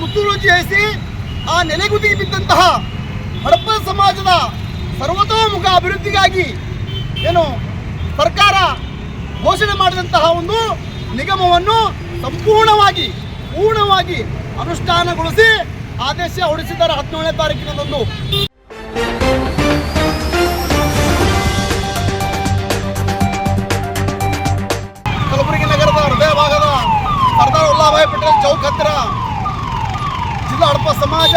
ಮುತ್ತುರುಚಿ ಜಯಿಸಿ ಆ ನೆಲೆಗುದಿಗೆ ಬಿದ್ದಂತಹ ಹಡಪ್ಪ ಸಮಾಜದ ಸರ್ವತೋಮುಖ ಅಭಿವೃದ್ಧಿಗಾಗಿ ಏನು ಸರ್ಕಾರ ಘೋಷಣೆ ಮಾಡಿದಂತಹ ಒಂದು ನಿಗಮವನ್ನು ಸಂಪೂರ್ಣವಾಗಿ, ಪೂರ್ಣವಾಗಿ ಅನುಷ್ಠಾನಗೊಳಿಸಿ ಆದೇಶ ಹೊರಡಿಸಿದ್ದಾರೆ ಹದಿನೇಳನೇ ತಾರೀಕಿನಂದು ಸಮಾಜ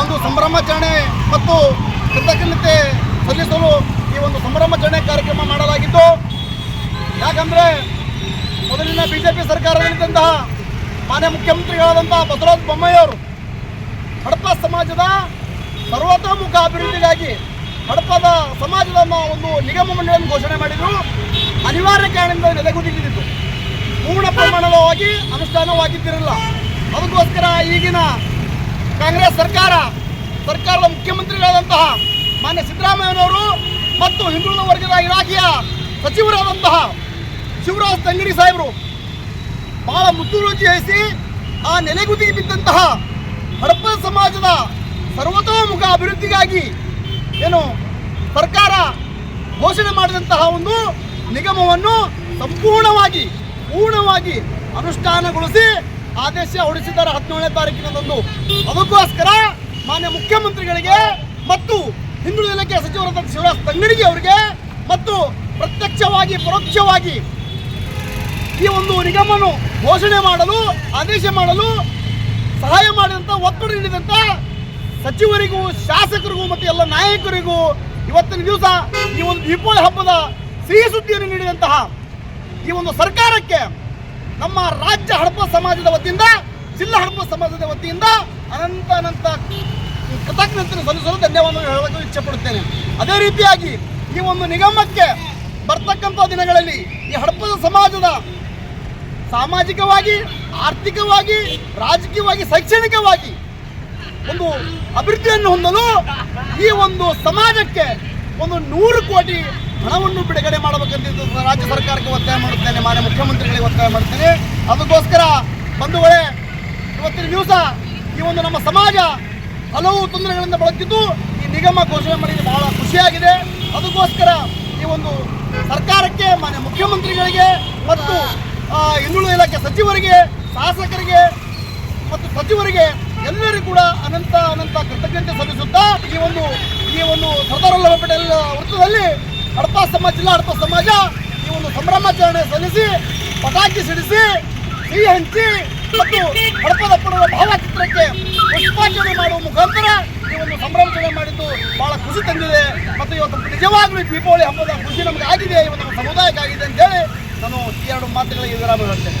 ಒಂದು ಸಂಭ್ರಮಾಚರಣೆ ಮತ್ತು ಕೃತಜ್ಞತೆ ಸಲ್ಲಿಸಲು ಈ ಒಂದು ಸಂಭ್ರಮಾಚರಣೆ ಕಾರ್ಯಕ್ರಮ ಮಾಡಲಾಗಿದ್ದು ಯಾಕಂದ್ರೆ ಮೊದಲಿನ ಬಿಜೆಪಿ ಸರ್ಕಾರದಲ್ಲಿದ್ದಂತಹ ಮಾನ್ಯ ಮುಖ್ಯಮಂತ್ರಿಗಳಾದಂತಹ ಬಸವರಾಜ ಬೊಮ್ಮಯ್ಯವರು ಹಡಪ ಸಮಾಜದ ಸರ್ವತೋಮುಖ ಅಭಿವೃದ್ಧಿಗಾಗಿ ಹಡಪದ ಸಮಾಜದ ಒಂದು ನಿಗಮ ಮಂಡಳಿಯನ್ನು ಘೋಷಣೆ ಮಾಡಿದ್ರು. ಅನಿವಾರ್ಯ ಕಾರಣದಿಂದ ನೆಲೆಗುದಿಗಿದ್ದು ಪೂರ್ಣ ಪ್ರಮಾಣವಾಗಿ ಅನುಷ್ಠಾನವಾಗಿದ್ದಿರಲಿಲ್ಲ ಅದಕ್ಕೋಸ್ಕರ ಈಗಿನ ಕಾಂಗ್ರೆಸ್ ಸರ್ಕಾರ, ಸರ್ಕಾರದ ಮುಖ್ಯಮಂತ್ರಿಗಳಾದಂತಹ ಮಾನ್ಯ ಸಿದ್ದರಾಮಯ್ಯನವರು ಮತ್ತು ಹಿಂದುಳಿದ ವರ್ಗದ ಇಲಾಖೆಯ ಸಚಿವರಾದಂತಹ ಶಿವರಾಜ್ ತಂಗಡಿ ಸಾಹೇಬರು ಬಹಳ ಮುತುರುಚಿ ವಹಿಸಿ ಆ ನೆಲೆಗುದಿಗೆ ಬಿದ್ದಂತಹ ಹಡಪ ಸಮಾಜದ ಸರ್ವತೋಮುಖ ಅಭಿವೃದ್ಧಿಗಾಗಿ ಏನು ಸರ್ಕಾರ ಘೋಷಣೆ ಮಾಡಿದಂತಹ ಒಂದು ನಿಗಮವನ್ನು ಸಂಪೂರ್ಣವಾಗಿ, ಪೂರ್ಣವಾಗಿ ಅನುಷ್ಠಾನಗೊಳಿಸಿ ಆದೇಶ ಹೊರಡಿಸಿದ್ದಾರೆ ಹದಿನೇಳನೇ ತಾರೀಕಿನಂದು ಅದಕ್ಕೋಸ್ಕರ ಮಾನ್ಯ ಮುಖ್ಯಮಂತ್ರಿಗಳಿಗೆ ಮತ್ತು ಹಿಂದುಳಿದ ಇಲಾಖೆ ಸಚಿವರಾದ ಶಿವರಾಜ್ ತಂಗಡಿಗೆ ಅವರಿಗೆ ಮತ್ತು ಪ್ರತ್ಯಕ್ಷವಾಗಿ, ಪರೋಕ್ಷವಾಗಿ ಈ ಒಂದು ನಿಗಮವನ್ನು ಘೋಷಣೆ ಮಾಡಲು, ಆದೇಶ ಮಾಡಲು ಸಹಾಯ ಮಾಡಿದಂಥ ಒತ್ತಡ ನೀಡಿದಂಥ ಸಚಿವರಿಗೂ, ಶಾಸಕರಿಗೂ ಮತ್ತು ಎಲ್ಲ ನಾಯಕರಿಗೂ ಇವತ್ತಿನ ದಿವಸ ಈ ಒಂದು ದೀಪಾವಳಿ ಹಬ್ಬದ ಸಿಹಿ ಸುದ್ದಿಯನ್ನು ನೀಡಿದಂತಹ ಈ ಒಂದು ಸರ್ಕಾರಕ್ಕೆ ನಮ್ಮ ರಾಜ್ಯ ಹಡಪ ಸಮಾಜದ ವತಿಯಿಂದ, ಜಿಲ್ಲಾ ಹಡಪ ಸಮಾಜದ ವತಿಯಿಂದ ಅನಂತ ಅನಂತ ಕೃತಜ್ಞತೆ ಸಲ್ಲಿಸಲು ಧನ್ಯವಾದ ಹೇಳಲು ಇಚ್ಛೆಪಡುತ್ತೇನೆ. ಅದೇ ರೀತಿಯಾಗಿ ಈ ಒಂದು ನಿಗಮಕ್ಕೆ ಬರ್ತಕ್ಕಂಥ ದಿನಗಳಲ್ಲಿ ಈ ಹಡಪದ ಸಮಾಜದ ಸಾಮಾಜಿಕವಾಗಿ, ಆರ್ಥಿಕವಾಗಿ, ರಾಜಕೀಯವಾಗಿ, ಶೈಕ್ಷಣಿಕವಾಗಿ ಒಂದು ಅಭಿವೃದ್ಧಿಯನ್ನು ಹೊಂದಲು ಈ ಒಂದು ಸಮಾಜಕ್ಕೆ ಒಂದು ನೂರು ಕೋಟಿ ಹಣವನ್ನು ಬಿಡುಗಡೆ ಮಾಡಬೇಕಂತ ರಾಜ್ಯ ಸರ್ಕಾರಕ್ಕೆ ಒತ್ತಾಯ ಮಾಡುತ್ತೇನೆ. ಮಾನ್ಯ ಮುಖ್ಯಮಂತ್ರಿಗಳಿಗೆ ಒತ್ತಾಯ ಮಾಡುತ್ತೇನೆ. ಅದಕ್ಕೋಸ್ಕರ ಬಂಧುಗಳೇ, ಇವತ್ತಿನ ದಿವಸ ಈ ಒಂದು ನಮ್ಮ ಸಮಾಜ ಹಲವು ತೊಂದರೆಗಳಿಂದ ಬಳಲ್ತಿದ್ದು ಈ ನಿಗಮ ಘೋಷಣೆ ಮಾಡಿದ್ದು ಬಹಳ ಖುಷಿಯಾಗಿದೆ. ಅದಕ್ಕೋಸ್ಕರ ಈ ಒಂದು ಸರ್ಕಾರಕ್ಕೆ, ಮಾನ್ಯ ಮುಖ್ಯಮಂತ್ರಿಗಳಿಗೆ ಮತ್ತು ಹಿಂದುಳಿದ ಇಲಾಖೆ ಸಚಿವರಿಗೆ, ಶಾಸಕರಿಗೆ ಮತ್ತು ಸಚಿವರಿಗೆ ಎಲ್ಲರಿಗೂ ಕೂಡ ಅನಂತ ಅನಂತ ಕೃತಜ್ಞತೆ ಸಲ್ಲಿಸುತ್ತಾ ಈ ಒಂದು ಈ ಒಂದು ಸರ್ದಾರ್ ವಲ್ಲಭಾಯ್ ಪಟೇಲ್ ವೃತ್ತದಲ್ಲಿ ಹಡಪ ಸಮಾಜ, ಜಿಲ್ಲಾ ಹಡಪ ಸಮಾಜ ಈ ಒಂದು ಸಂಭ್ರಮಾಚರಣೆ ಸಲ್ಲಿಸಿ, ಪಟಾಕಿ ಸಿಡಿಸಿ, ಸಿಹಿ ಹಂಚಿ ಮತ್ತು ಹಡಪದ ಪಡುವ ಭಾವಚಿತ್ರಕ್ಕೆ ಪುಷ್ಪಾರ್ಚನೆ ಮಾಡುವ ಮುಖಾಂತರ ಈ ಒಂದು ಸಂಭ್ರಮಾಚರಣೆ ಮಾಡಿದ್ದು ಬಹಳ ಖುಷಿ ತಂದಿದೆ. ಮತ್ತು ಇವತ್ತು ನಿಜವಾಗ್ಲೂ ದೀಪಾವಳಿ ಹಬ್ಬದ ಖುಷಿ ನಮಗೆ ಆಗಿದೆ ಇವತ್ತು ನಮ್ಮ ಸಮುದಾಯಕ್ಕಾಗಿದೆ ಅಂತೇಳಿ ನಾನು ಈ ಎರಡು ಮಾತುಗಳಿಗೆ ವಿರಾಮ ಹೇಳ್ತೇನೆ